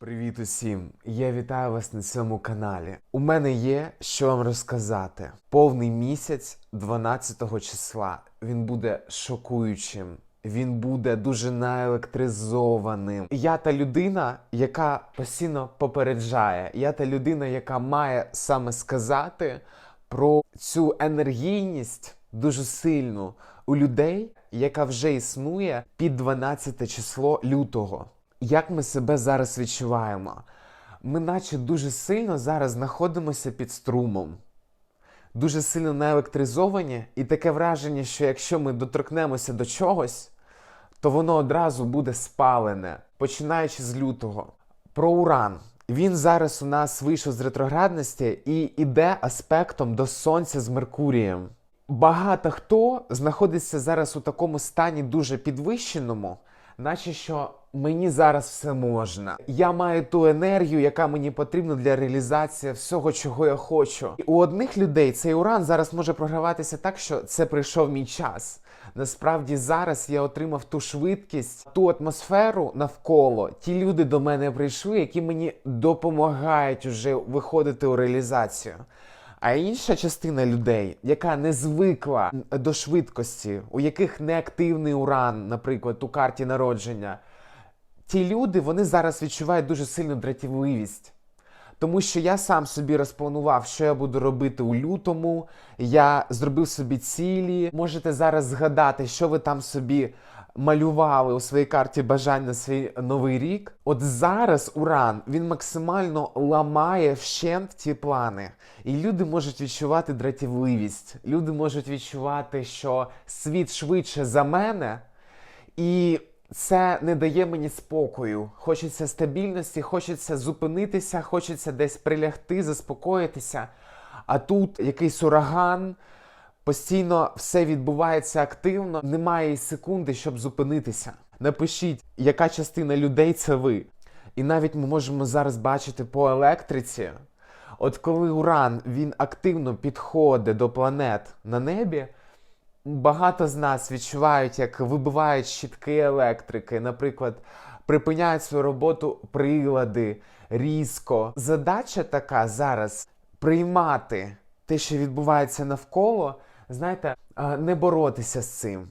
Привіт усім! Я вітаю вас на цьому каналі. У мене є що вам розказати. Повний місяць 12 числа. Він буде шокуючим. Він буде дуже наелектризованим. Я та людина, яка постійно попереджає. Я та людина, яка має саме сказати про цю енергійність дуже сильну у людей, яка вже існує під 12 число лютого. Як ми себе зараз відчуваємо? Ми, наче дуже сильно зараз знаходимося під струмом, дуже сильно наелектризовані, і таке враження, що якщо ми доторкнемося до чогось, то воно одразу буде спалене, починаючи з лютого. Про уран. Він зараз у нас вийшов з ретроградності і іде аспектом до Сонця з Меркурієм. Багато хто знаходиться зараз у такому стані дуже підвищеному, наче що мені зараз все можна. Я маю ту енергію, яка мені потрібна для реалізації всього, чого я хочу. І у одних людей цей уран зараз може програватися так, що це прийшов мій час. Насправді зараз я отримав ту швидкість, ту атмосферу навколо. Ті люди до мене прийшли, які мені допомагають уже виходити у реалізацію. А інша частина людей, яка не звикла до швидкості, у яких не активний уран, наприклад, у карті народження, ті люди вони зараз відчувають дуже сильну дратівливість. Тому що я сам собі розпланував, що я буду робити у лютому. Я зробив собі цілі. Можете зараз згадати, що ви там собі малювали у своїй карті бажань на свій новий рік. От зараз уран він максимально ламає вщент ті плани. І люди можуть відчувати дратівливість. Люди можуть відчувати, що світ швидше за мене. І це не дає мені спокою. Хочеться стабільності, хочеться зупинитися, хочеться десь прилягти, заспокоїтися. А тут якийсь ураган, постійно все відбувається активно, немає і секунди, щоб зупинитися. Напишіть, яка частина людей це ви. І навіть ми можемо зараз бачити по електриці. От коли уран він активно підходить до планет на небі, багато з нас відчувають, як вибивають щітки електрики, наприклад, припиняють свою роботу прилади різко. Задача така зараз приймати те, що відбувається навколо, знаєте, не боротися з цим.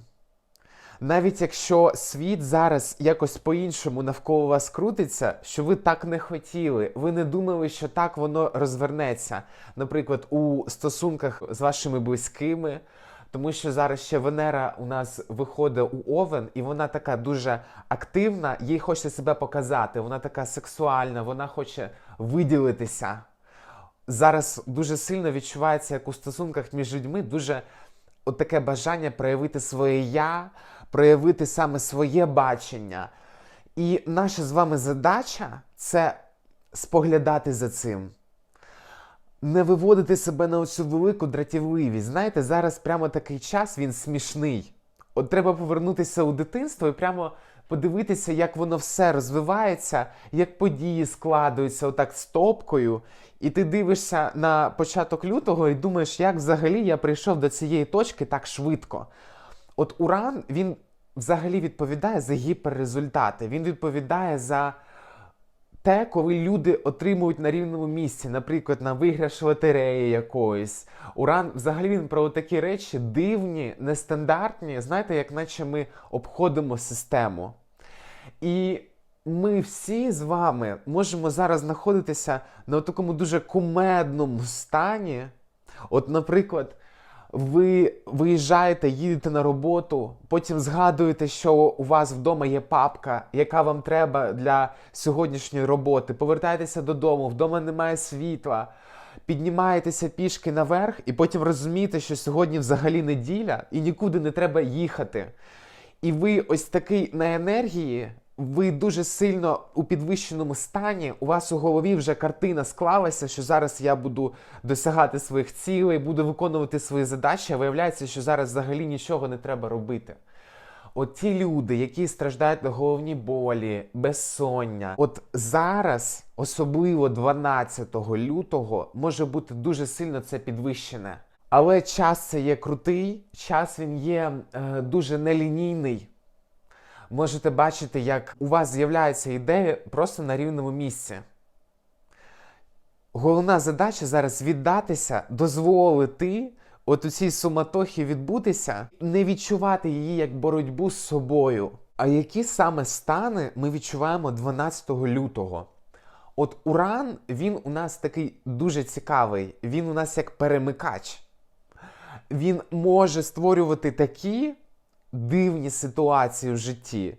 Навіть якщо світ зараз якось по-іншому навколо вас крутиться, що ви так не хотіли, ви не думали, що так воно розвернеться, наприклад, у стосунках з вашими близькими, тому що зараз ще Венера у нас виходить у Овен, і вона така дуже активна, їй хочеться себе показати, вона така сексуальна, вона хоче виділитися. Зараз дуже сильно відчувається, як у стосунках між людьми дуже от таке бажання проявити своє я, проявити саме своє бачення. І наша з вами задача це споглядати за цим. Не виводити себе на оцю велику дратівливість. Знаєте, зараз прямо такий час він смішний. От треба повернутися у дитинство і прямо подивитися, як воно все розвивається, як події складуються отак стопкою. І ти дивишся на початок лютого і думаєш, як взагалі я прийшов до цієї точки так швидко. От Уран він взагалі відповідає за гіперрезультати. Він відповідає за те, коли люди отримують на рівному місці, наприклад, на виграш лотереї якоїсь. Уран, взагалі він про такі речі дивні, нестандартні, знаєте, як наче ми обходимо систему. І ми всі з вами можемо зараз знаходитися на такому дуже кумедному стані. От, наприклад, ви виїжджаєте, їдете на роботу, потім згадуєте, що у вас вдома є папка, яка вам треба для сьогоднішньої роботи. Повертаєтеся додому, вдома немає світла, піднімаєтеся пішки наверх, і потім розумієте, що сьогодні взагалі неділя і нікуди не треба їхати. І ви ось такий на енергії, ви дуже сильно у підвищеному стані. У вас у голові вже картина склалася, що зараз я буду досягати своїх цілей, буду виконувати свої задачі, а виявляється, що зараз взагалі нічого не треба робити. От ті люди, які страждають на головні болі, безсоння, от зараз, особливо 12 лютого, може бути дуже сильно це підвищене. Але час це є крутий, час він є е, дуже нелінійний. Можете бачити, як у вас з'являються ідеї просто на рівному місці. Головна задача зараз віддатися, дозволити от у цій суматохі відбутися, не відчувати її як боротьбу з собою. А які саме стани ми відчуваємо 12 лютого? От Уран, він у нас такий дуже цікавий, він у нас як перемикач. Він може створювати такі дивні ситуації в житті,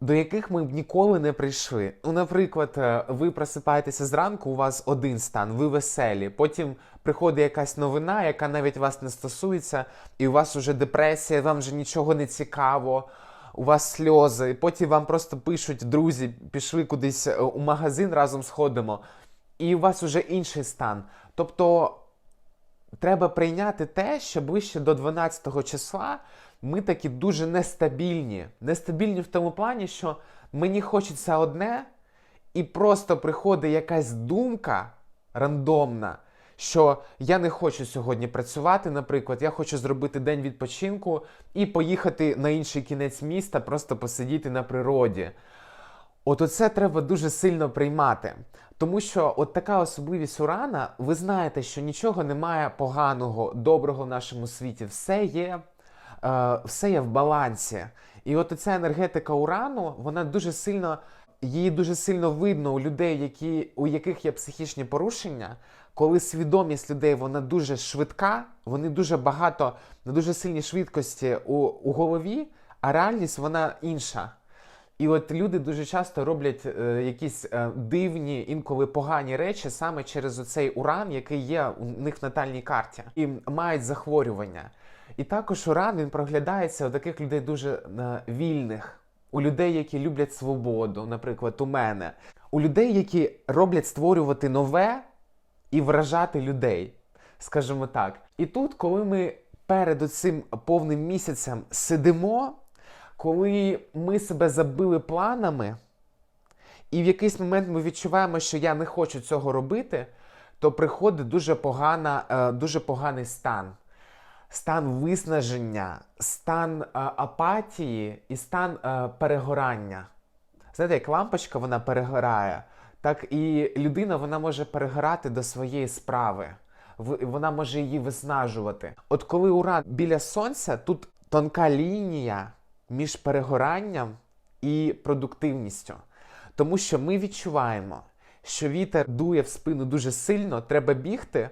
до яких ми б ніколи не прийшли. Ну, наприклад, е, ви просипаєтеся зранку, у вас один стан, ви веселі. Потім приходить якась новина, яка навіть вас не стосується, і у вас вже депресія, вам вже нічого не цікаво. У вас сльози, потім вам просто пишуть друзі, пішли кудись е, у магазин разом сходимо, і у вас вже інший стан. Тобто треба прийняти те, що ближче до 12 числа ми такі дуже нестабільні. Нестабільні в тому плані, що мені хочеться одне, і просто приходить якась думка рандомна, що я не хочу сьогодні працювати, наприклад, я хочу зробити день відпочинку і поїхати на інший кінець міста, просто посидіти на природі. От оце треба дуже сильно приймати. Тому що от така особливість урана, ви знаєте, що нічого немає поганого, доброго в нашому світі. Все є, все є в балансі. І от ця енергетика урану, вона дуже сильно, її дуже сильно видно у людей, які, у яких є психічні порушення. Коли свідомість людей вона дуже швидка, вони дуже багато на дуже сильній швидкості у, у голові, а реальність вона інша. І от люди дуже часто роблять е, якісь е, дивні, інколи погані речі саме через оцей уран, який є у них в натальній карті, і мають захворювання. І також уран він проглядається у таких людей дуже е, вільних, у людей, які люблять свободу, наприклад, у мене, у людей, які роблять створювати нове і вражати людей, скажімо так. І тут, коли ми перед цим повним місяцем сидимо коли ми себе забили планами, і в якийсь момент ми відчуваємо, що я не хочу цього робити, то приходить дуже, погана, е, дуже поганий стан. Стан виснаження, стан е, апатії і стан е, перегорання. Знаєте, як лампочка вона перегорає, так і людина вона може перегорати до своєї справи. Вона може її виснажувати. От коли уран біля сонця, тут тонка лінія між перегоранням і продуктивністю. Тому що ми відчуваємо, що вітер дує в спину дуже сильно, треба бігти.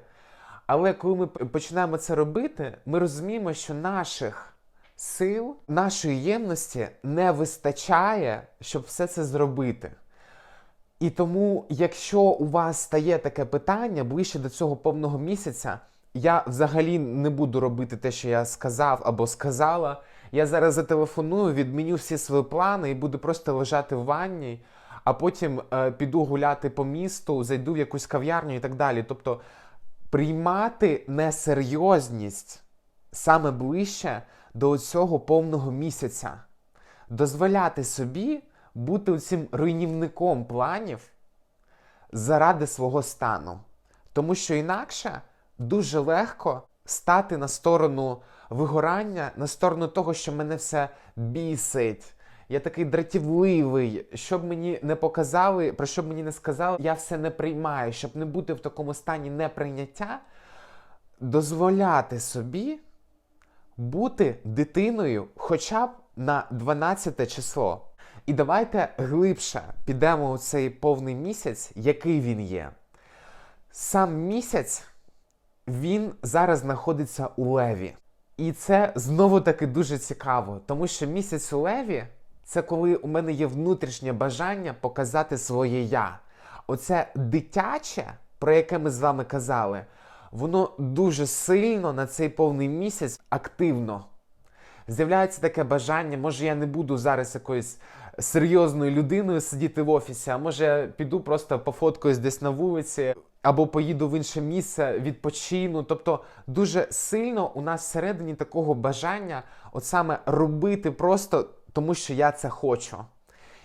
Але коли ми починаємо це робити, ми розуміємо, що наших сил, нашої ємності не вистачає, щоб все це зробити. І тому, якщо у вас стає таке питання ближче до цього повного місяця, я взагалі не буду робити те, що я сказав або сказала. Я зараз зателефоную, відміню всі свої плани і буду просто лежати в ванні, а потім е, піду гуляти по місту, зайду в якусь кав'ярню і так далі. Тобто приймати несерйозність саме ближче до цього повного місяця, дозволяти собі бути цим руйнівником планів заради свого стану. Тому що інакше дуже легко стати на сторону вигорання, на сторону того, що мене все бісить. Я такий дратівливий, щоб мені не показали, про що б мені не сказали, я все не приймаю, щоб не бути в такому стані неприйняття, дозволяти собі бути дитиною хоча б на 12 число. І давайте глибше підемо у цей повний місяць, який він є. Сам місяць він зараз знаходиться у Леві. І це знову таки дуже цікаво, тому що місяць у Леві це коли у мене є внутрішнє бажання показати своє я. Оце дитяче, про яке ми з вами казали, воно дуже сильно на цей повний місяць активно. З'являється таке бажання, може я не буду зараз якоюсь серйозною людиною сидіти в офісі, а може я піду просто пофоткаюсь десь на вулиці, або поїду в інше місце, відпочину. Тобто дуже сильно у нас всередині такого бажання, от саме робити просто тому, що я це хочу.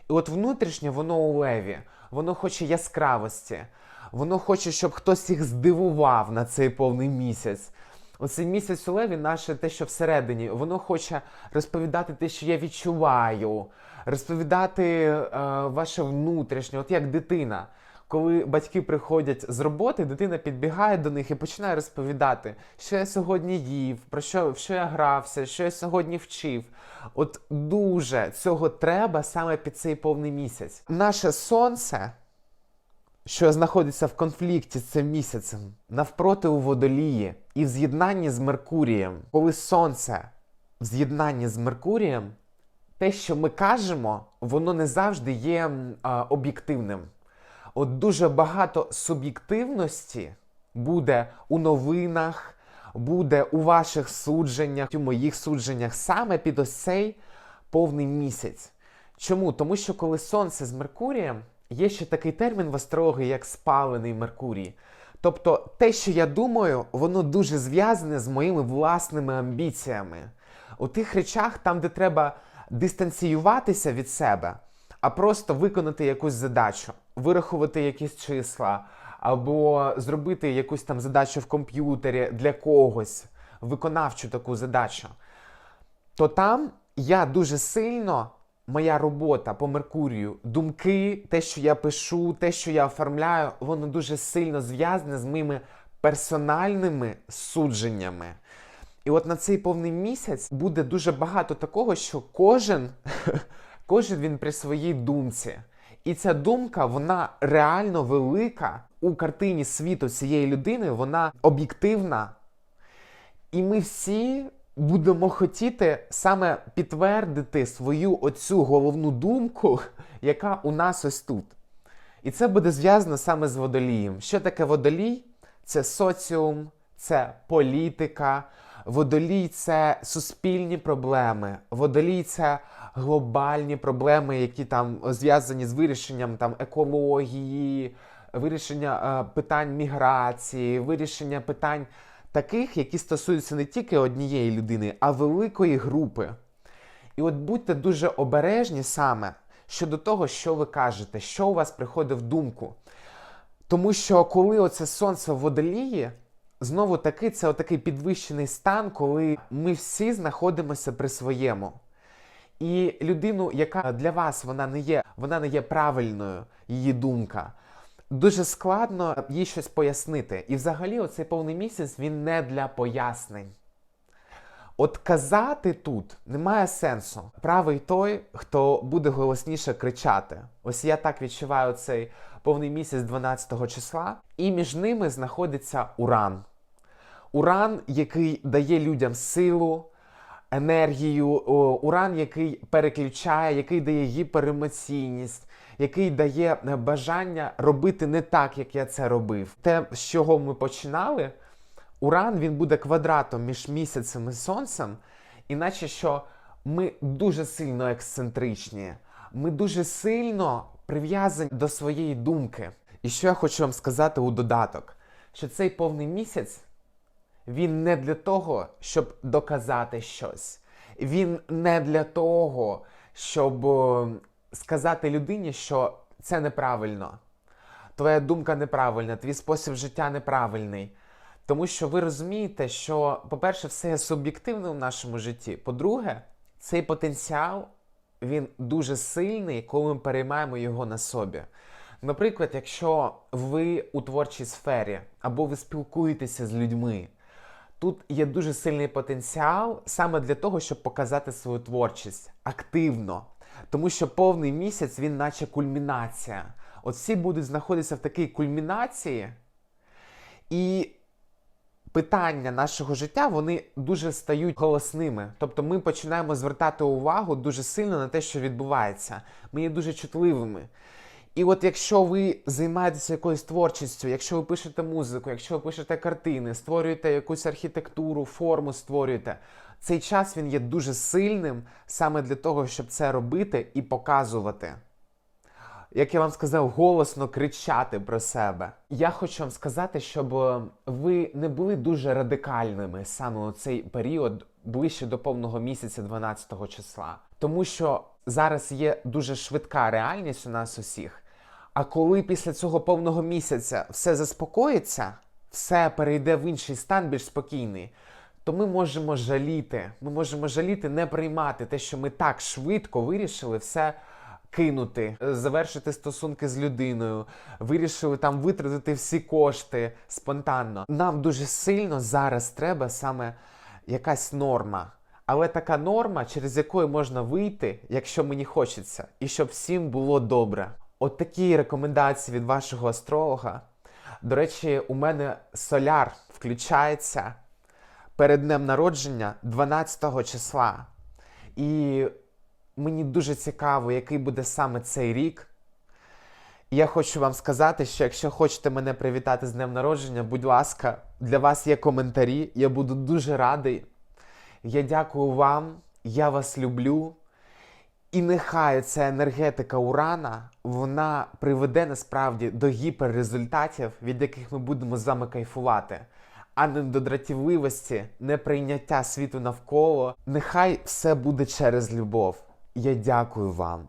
І от внутрішнє воно у леві, воно хоче яскравості, воно хоче, щоб хтось їх здивував на цей повний місяць. Оцей місяць у леві, наше те, що всередині, воно хоче розповідати те, що я відчуваю, розповідати е, ваше внутрішнє, от як дитина. Коли батьки приходять з роботи, дитина підбігає до них і починає розповідати, що я сьогодні їв, про що, в що я грався, що я сьогодні вчив. От дуже цього треба саме під цей повний місяць. Наше сонце, що знаходиться в конфлікті з цим місяцем, навпроти у водолії і в з'єднанні з Меркурієм. Коли сонце в з'єднанні з Меркурієм, те, що ми кажемо, воно не завжди є а, об'єктивним. От дуже багато суб'єктивності буде у новинах, буде у ваших судженнях, у моїх судженнях саме під ось цей повний місяць. Чому? Тому що коли сонце з Меркурієм, є ще такий термін в астрології, як спалений Меркурій. Тобто те, що я думаю, воно дуже зв'язане з моїми власними амбіціями. У тих речах, там, де треба дистанціюватися від себе, а просто виконати якусь задачу, вирахувати якісь числа, або зробити якусь там задачу в комп'ютері для когось, виконавчу таку задачу, то там я дуже сильно, моя робота по Меркурію, думки, те, що я пишу, те, що я оформляю, воно дуже сильно зв'язане з моїми персональними судженнями. І от на цей повний місяць буде дуже багато такого, що кожен, кожен він при своїй думці. І ця думка, вона реально велика у картині світу цієї людини, вона об'єктивна. І ми всі будемо хотіти саме підтвердити свою оцю головну думку, яка у нас ось тут. І це буде зв'язано саме з водолієм. Що таке водолій? Це соціум, це політика. Водолій це суспільні проблеми. Водолій це глобальні проблеми, які там зв'язані з вирішенням там екології, вирішення е, питань міграції, вирішення питань таких, які стосуються не тільки однієї людини, а великої групи. І от будьте дуже обережні саме щодо того, що ви кажете, що у вас приходить в думку. Тому що коли оце сонце в водолії, знову таки це отакий підвищений стан, коли ми всі знаходимося при своєму. І людину, яка для вас вона не є, вона не є правильною, її думка. Дуже складно їй щось пояснити. І взагалі, оцей повний місяць він не для пояснень. От казати тут немає сенсу. Правий той, хто буде голосніше кричати. Ось я так відчуваю цей повний місяць 12 числа, і між ними знаходиться Уран. Уран, який дає людям силу, енергію, уран, який переключає, який дає гіперемоційність, який дає е, бажання робити не так, як я це робив. Те, з чого ми починали, уран він буде квадратом між місяцем і сонцем, іначе що ми дуже сильно ексцентричні, ми дуже сильно прив'язані до своєї думки. І що я хочу вам сказати у додаток, що цей повний місяць. Він не для того, щоб доказати щось. Він не для того, щоб е, сказати людині, що це неправильно. Твоя думка неправильна, твій спосіб життя неправильний. Тому що ви розумієте, що, по-перше, все є суб'єктивне в нашому житті. По-друге, цей потенціал він дуже сильний, коли ми переймаємо його на собі. Наприклад, якщо ви у творчій сфері або ви спілкуєтеся з людьми. Тут є дуже сильний потенціал саме для того, щоб показати свою творчість активно. Тому що повний місяць він наче кульмінація. От всі будуть знаходитися в такій кульмінації, і питання нашого життя вони дуже стають голосними. Тобто ми починаємо звертати увагу дуже сильно на те, що відбувається. Ми є дуже чутливими. І от якщо ви займаєтеся якоюсь творчістю, якщо ви пишете музику, якщо ви пишете картини, створюєте якусь архітектуру, форму створюєте, цей час він є дуже сильним саме для того, щоб це робити і показувати. Як я вам сказав, голосно кричати про себе. Я хочу вам сказати, щоб е, ви не були дуже радикальними саме у цей період ближче до повного місяця 12 числа. Тому що зараз є дуже швидка реальність у нас усіх. А коли після цього повного місяця все заспокоїться, все перейде в інший стан більш спокійний, то ми можемо жаліти. Ми можемо жаліти, не приймати те, що ми так швидко вирішили все кинути, завершити стосунки з людиною, вирішили там витратити всі кошти спонтанно. Нам дуже сильно зараз треба саме якась норма. Але така норма, через якою можна вийти, якщо мені хочеться, і щоб всім було добре. От такі рекомендації від вашого астролога. До речі, у мене соляр включається перед днем народження 12 числа. І мені дуже цікаво, який буде саме цей рік. Я хочу вам сказати, що якщо хочете мене привітати з днем народження, будь ласка, для вас є коментарі. Я буду дуже радий. Я дякую вам, я вас люблю. І нехай ця енергетика урана вона приведе насправді до гіперрезультатів, від яких ми будемо з вами кайфувати, а не до дратівливості, неприйняття світу навколо. Нехай все буде через любов. Я дякую вам.